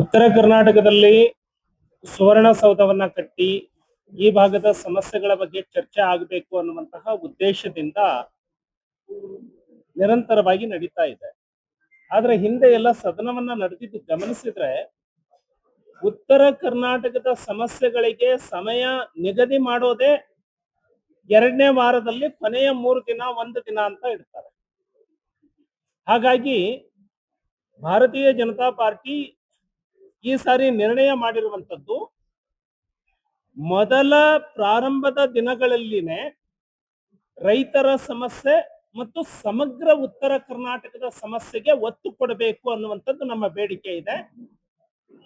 ಉತ್ತರ ಕರ್ನಾಟಕದಲ್ಲಿ ಸುವರ್ಣಸೌಧವನ್ನ ಕಟ್ಟಿ ಈ ಭಾಗದ ಸಮಸ್ಯೆಗಳ ಬಗ್ಗೆ ಚರ್ಚೆ ಆಗಬೇಕು ಅನ್ನುವಂತಹ ಉದ್ದೇಶದಿಂದ ನಿರಂತರವಾಗಿ ನಡೀತಾ ಇದೆ. ಆದ್ರೆ ಹಿಂದೆ ಎಲ್ಲ ಸದನವನ್ನ ನಡೆದಿದ್ದು ಗಮನಿಸಿದ್ರೆ ಉತ್ತರ ಕರ್ನಾಟಕದ ಸಮಸ್ಯೆಗಳಿಗೆ ಸಮಯ ನಿಗದಿ ಮಾಡೋದೇ ಎರಡನೇ ವಾರದಲ್ಲಿ ಕೊನೆಯ ಮೂರು ದಿನ, ಒಂದು ದಿನ ಅಂತ ಇಡ್ತಾರೆ. ಹಾಗಾಗಿ ಭಾರತೀಯ ಜನತಾ ಪಾರ್ಟಿ ಈ ಸಾರಿ ನಿರ್ಣಯ ಮಾಡಿರುವಂತದ್ದು ಮೊದಲ ಪ್ರಾರಂಭದ ದಿನಗಳಲ್ಲಿನೇ ರೈತರ ಸಮಸ್ಯೆ ಮತ್ತು ಸಮಗ್ರ ಉತ್ತರ ಕರ್ನಾಟಕದ ಸಮಸ್ಯೆಗೆ ಒತ್ತು ಕೊಡಬೇಕು ಅನ್ನುವಂಥದ್ದು ನಮ್ಮ ಬೇಡಿಕೆ ಇದೆ.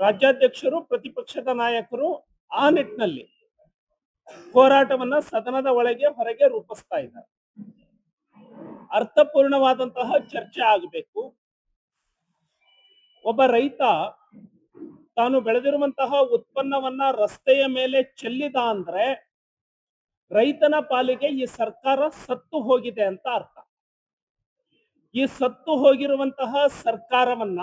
ರಾಜ್ಯಾಧ್ಯಕ್ಷರು, ಪ್ರತಿಪಕ್ಷದ ನಾಯಕರು ಆ ನಿಟ್ಟಿನಲ್ಲಿ ಹೋರಾಟವನ್ನ ಸದನದ ಒಳಗೆ ಹೊರಗೆ ರೂಪಿಸ್ತಾ ಇದ್ದಾರೆ. ಅರ್ಥಪೂರ್ಣವಾದಂತಹ ಚರ್ಚೆ ಆಗಬೇಕು. ಒಬ್ಬ ರೈತ ತಾನು ಬೆಳೆದಿರುವಂತಹ ಉತ್ಪನ್ನವನ್ನ ರಸ್ತೆಯ ಮೇಲೆ ಚೆಲ್ಲಿದ ಅಂದ್ರೆ ರೈತನ ಪಾಲಿಗೆ ಈ ಸರ್ಕಾರ ಸತ್ತು ಹೋಗಿದೆ ಅಂತ ಅರ್ಥ. ಈ ಸತ್ತು ಹೋಗಿರುವಂತಹ ಸರ್ಕಾರವನ್ನ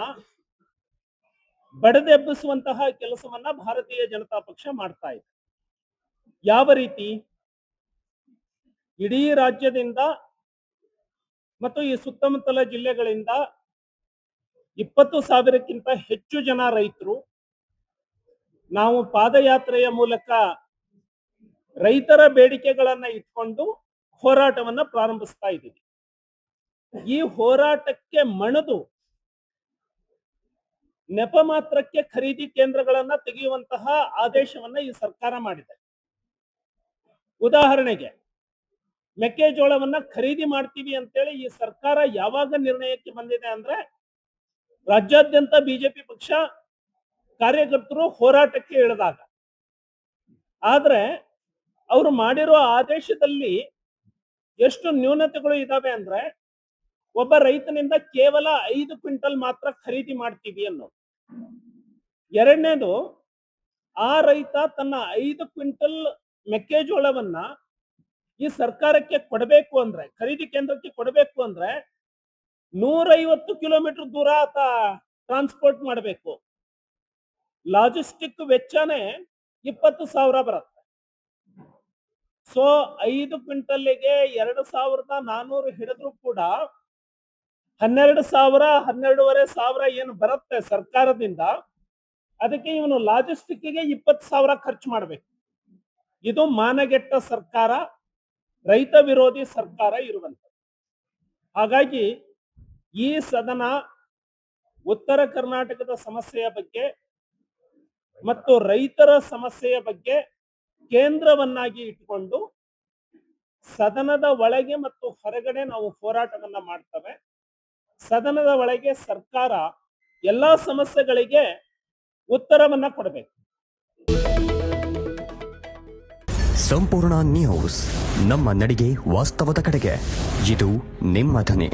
ಬಡದೆಬ್ಬಿಸುವಂತಹ ಕೆಲಸವನ್ನ ಭಾರತೀಯ ಜನತಾ ಪಕ್ಷ ಮಾಡ್ತಾ ಇದೆ. ಯಾವ ರೀತಿ? ಇಡೀ ರಾಜ್ಯದಿಂದ ಮತ್ತು ಈ ಸುತ್ತಮುತ್ತಲ ಜಿಲ್ಲೆಗಳಿಂದ ಇಪ್ಪತ್ತು ಸಾವಿರಕ್ಕಿಂತ ಹೆಚ್ಚು ಜನ ರೈತರು ನಾವು ಪಾದಯಾತ್ರೆಯ ಮೂಲಕ ರೈತರ ಬೇಡಿಕೆಗಳನ್ನ ಇಟ್ಕೊಂಡು ಹೋರಾಟವನ್ನ ಪ್ರಾರಂಭಿಸ್ತಾ ಇದ್ದೀವಿ. ಈ ಹೋರಾಟಕ್ಕೆ ಮಣದು ನೆಪ ಮಾತ್ರಕ್ಕೆ ಖರೀದಿ ಕೇಂದ್ರಗಳನ್ನ ತೆಗೆಯುವಂತಹ ಆದೇಶವನ್ನ ಈ ಸರ್ಕಾರ ಮಾಡಿದೆ. ಉದಾಹರಣೆಗೆ ಮೆಕ್ಕೆಜೋಳವನ್ನ ಖರೀದಿ ಮಾಡ್ತೀವಿ ಅಂತೇಳಿ ಈ ಸರ್ಕಾರ ಯಾವಾಗ ನಿರ್ಣಯಕ್ಕೆ ಬಂದಿದೆ ಅಂದ್ರೆ ರಾಜ್ಯಾದ್ಯಂತ ಬಿಜೆಪಿ ಪಕ್ಷ ಕಾರ್ಯಕರ್ತರು ಹೋರಾಟಕ್ಕೆ ಇಳಿದಾಗ. ಆದ್ರೆ ಅವರು ಮಾಡಿರೋ ಆದೇಶದಲ್ಲಿ ಎಷ್ಟು ನ್ಯೂನತೆಗಳು ಇದಾವೆ ಅಂದ್ರೆ ಒಬ್ಬ ರೈತನಿಂದ ಕೇವಲ ಐದು ಕ್ವಿಂಟಲ್ ಮಾತ್ರ ಖರೀದಿ ಮಾಡ್ತೀವಿ ಅನ್ನೋದು. ಎರಡನೇದು ಆ ರೈತ ತನ್ನ ಐದು ಕ್ವಿಂಟಲ್ ಮೆಕ್ಕೆಜೋಳವನ್ನ ಈ ಸರ್ಕಾರಕ್ಕೆ ಕೊಡಬೇಕು ಅಂದ್ರೆ, ಖರೀದಿ ಕೇಂದ್ರಕ್ಕೆ ಕೊಡಬೇಕು ಅಂದ್ರೆ ನೂರೈವತ್ತು ಕಿಲೋಮೀಟರ್ ದೂರ ಆತ ಟ್ರಾನ್ಸ್ಪೋರ್ಟ್ ಮಾಡಬೇಕು. ಲಾಜಿಸ್ಟಿಕ್ ವೆಚ್ಚನೇ ಇಪ್ಪತ್ತು ಸಾವಿರ ಬರುತ್ತೆ. ಸೊ ಐದು ಕ್ವಿಂಟಲ್ಗೆ ಎರಡು ಸಾವಿರದ ನಾನೂರು ಹಿಡಿದ್ರು ಕೂಡ ಹನ್ನೆರಡು ಸಾವಿರ, ಹನ್ನೆರಡೂವರೆ ಸಾವಿರ ಏನು ಬರುತ್ತೆ ಸರ್ಕಾರದಿಂದ. ಅದಕ್ಕೆ ಇವನು ಲಾಜಿಸ್ಟಿಕ್ಗೆ ಇಪ್ಪತ್ತು ಸಾವಿರ ಖರ್ಚು ಮಾಡಬೇಕು. ಇದು ಮಾನಗೆಟ್ಟ ಸರ್ಕಾರ, ರೈತ ವಿರೋಧಿ ಸರ್ಕಾರ ಇರುವಂತ ಹಾಗಾಗಿ ಈ ಸದನ ಉತ್ತರ ಕರ್ನಾಟಕದ ಸಮಸ್ಯೆಯ ಬಗ್ಗೆ ಮತ್ತು ರೈತರ ಸಮಸ್ಯೆಯ ಬಗ್ಗೆ ಕೇಂದ್ರವನ್ನಾಗಿ ಇಟ್ಟುಕೊಂಡು ಸದನದ ಒಳಗೆ ಮತ್ತು ಹೊರಗಡೆ ನಾವು ಹೋರಾಟವನ್ನ ಮಾಡ್ತೇವೆ. ಸದನದ ಒಳಗೆ ಸರ್ಕಾರ ಎಲ್ಲಾ ಸಮಸ್ಯೆಗಳಿಗೆ ಉತ್ತರವನ್ನ ಕೊಡಬೇಕು. ಸಂಪೂರ್ಣ ನ್ಯೂಸ್ ನಮ್ಮ ನಡಿಗೆ ವಾಸ್ತವದ ಕಡೆಗೆ. ಇದು ನಿಮ್ಮ ಧ್ವನಿ.